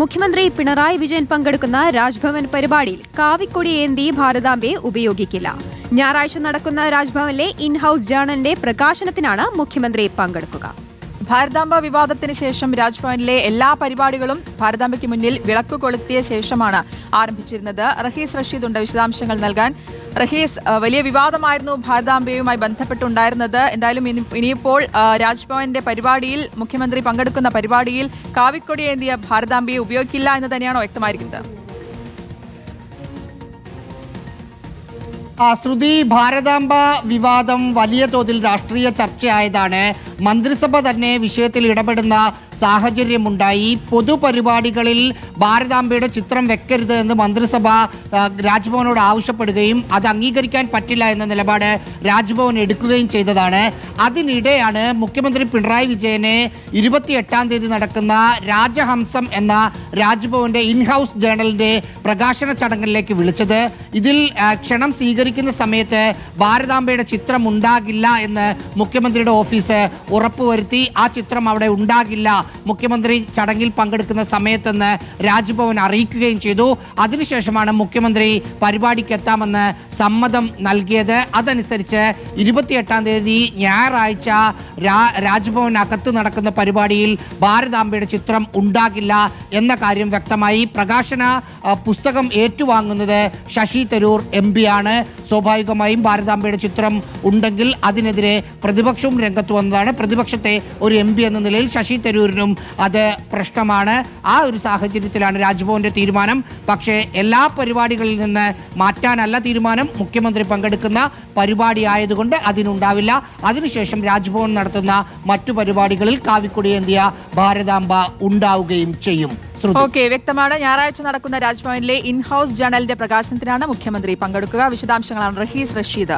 മുഖ്യമന്ത്രി പിണറായി വിജയൻ പങ്കെടുക്കുന്ന രാജ്ഭവൻ പരിപാടിയിൽ കാവിക്കൊടി ഏന്തി ഭാരതാംബയെ ഉപയോഗിക്കില്ല. ഞായറാഴ്ച നടക്കുന്ന രാജ്ഭവനിലെ ഇൻഹൌസ് ജേണലിന്റെ പ്രകാശനത്തിനാണ് മുഖ്യമന്ത്രി പങ്കെടുക്കുക. ഭാരതാംബ വിവാദത്തിന് ശേഷം രാജ്ഭവനിലെ എല്ലാ പരിപാടികളും ഭാരതാംബയ്ക്ക് മുന്നിൽ വിളക്ക് കൊളുത്തിയ ശേഷമാണ് ആരംഭിച്ചിരുന്നത്. റഹീസ് റഷീദ് ഉണ്ട് വിശദാംശങ്ങൾ നൽകാൻ. റഹീസ് വലിയ വിവാദമായിരുന്നു ഭാരതാംബയുമായി ബന്ധപ്പെട്ടുണ്ടായിരുന്നത്. എന്തായാലും ഇനി- ഇനിയിപ്പോൾ രാജ്ഭവന്റെ പരിപാടിയിൽ മുഖ്യമന്ത്രി പങ്കെടുക്കുന്ന പരിപാടിയിൽ കാവിക്കൊടിയേന്തിയ ഭാരതാംബയെ ഉപയോഗിക്കില്ല എന്ന് തന്നെയാണോ വ്യക്തമായിരിക്കുന്നത്? ശ്രുതി ഭാരതാംബ വിവാദം വലിയ തോതിൽ രാഷ്ട്രീയ ചർച്ചയായതാണ്. മന്ത്രിസഭ തന്നെ വിഷയത്തിൽ ഇടപെടുന്ന സാഹചര്യമുണ്ടായി. പൊതുപരിപാടികളിൽ ഭാരതാംബയുടെ ചിത്രം വെക്കരുത് എന്ന് മന്ത്രിസഭ രാജ്ഭവനോട് ആവശ്യപ്പെടുകയും അത് അംഗീകരിക്കാൻ പറ്റില്ല എന്ന നിലപാട് രാജ്ഭവൻ എടുക്കുകയും ചെയ്തതാണ്. അതിനിടെയാണ് മുഖ്യമന്ത്രി പിണറായി വിജയനെ ഇരുപത്തിയെട്ടാം തീയതി നടക്കുന്ന രാജഹംസം എന്ന രാജ്ഭവന്റെ ഇൻഹൌസ് ജേണലിന്റെ പ്രകാശന ചടങ്ങിലേക്ക് വിളിച്ചത്. ഇതിൽ ക്ഷണം ക്ഷണം സ്വീകരിക്കുന്ന സമയത്ത് ഭാരതാംബയുടെ ചിത്രം ഉണ്ടാകില്ല എന്ന് മുഖ്യമന്ത്രിയുടെ ഓഫീസ് ഉറപ്പുവരുത്തി. ആ ചിത്രം അവിടെ ഉണ്ടാകില്ല. മുഖ്യമന്ത്രി ചടങ്ങിൽ പങ്കെടുക്കുന്ന സമയത്തെന്ന് രാജ്ഭവൻ അറിയിക്കുകയും ചെയ്തു. അതിനുശേഷമാണ് മുഖ്യമന്ത്രി പരിപാടിക്ക് എത്താമെന്ന് സമ്മതം നൽകിയത്. അതനുസരിച്ച് ഇരുപത്തിയെട്ടാം തീയതി ഞായറാഴ്ച രാജ്ഭവനകത്ത് നടക്കുന്ന പരിപാടിയിൽ ഭാരതാംബയുടെ ചിത്രം ഉണ്ടാകില്ല എന്ന കാര്യം വ്യക്തമായി. പ്രകാശന പുസ്തകം ഏറ്റുവാങ്ങുന്നത് ശശി തരൂർ എം ആണ്. സ്വാഭാവികമായും ഭാരതാംബയുടെ ചിത്രം ഉണ്ടെങ്കിൽ അതിനെതിരെ പ്രതിപക്ഷവും രംഗത്ത് വന്നതാണ്. പ്രതിപക്ഷത്തെ ഒരു എം എന്ന നിലയിൽ ശശി തരൂരിനും അത് പ്രശ്നമാണ്. ആ ഒരു സാഹചര്യത്തിലാണ് രാജ്ഭവന്റെ തീരുമാനം. പക്ഷേ എല്ലാ പരിപാടികളിൽ നിന്ന് മാറ്റാനല്ല തീരുമാനം. മുഖ്യമന്ത്രി പങ്കെടുക്കുന്ന പരിപാടി ആയതുകൊണ്ട് അതിനുണ്ടാവില്ല. അതിനുശേഷം രാജ്ഭവൻ നടത്തുന്ന മറ്റു പരിപാടികളിൽ കാവിക്കൊടിയേന്തിയ ഭാരതാംബ ഉണ്ടാവുകയും ചെയ്യും. ഓക്കെ വ്യക്തമാണ്. ഞായറാഴ്ച നടക്കുന്ന രാജ്ഭവനിലെ ഇൻഹൌസ് ജേണലിന്റെ പ്രകാശനത്തിനാണ് മുഖ്യമന്ത്രി പങ്കെടുക്കുക. വിശദാംശങ്ങളാണ് റഹീസ് റഷീദ്.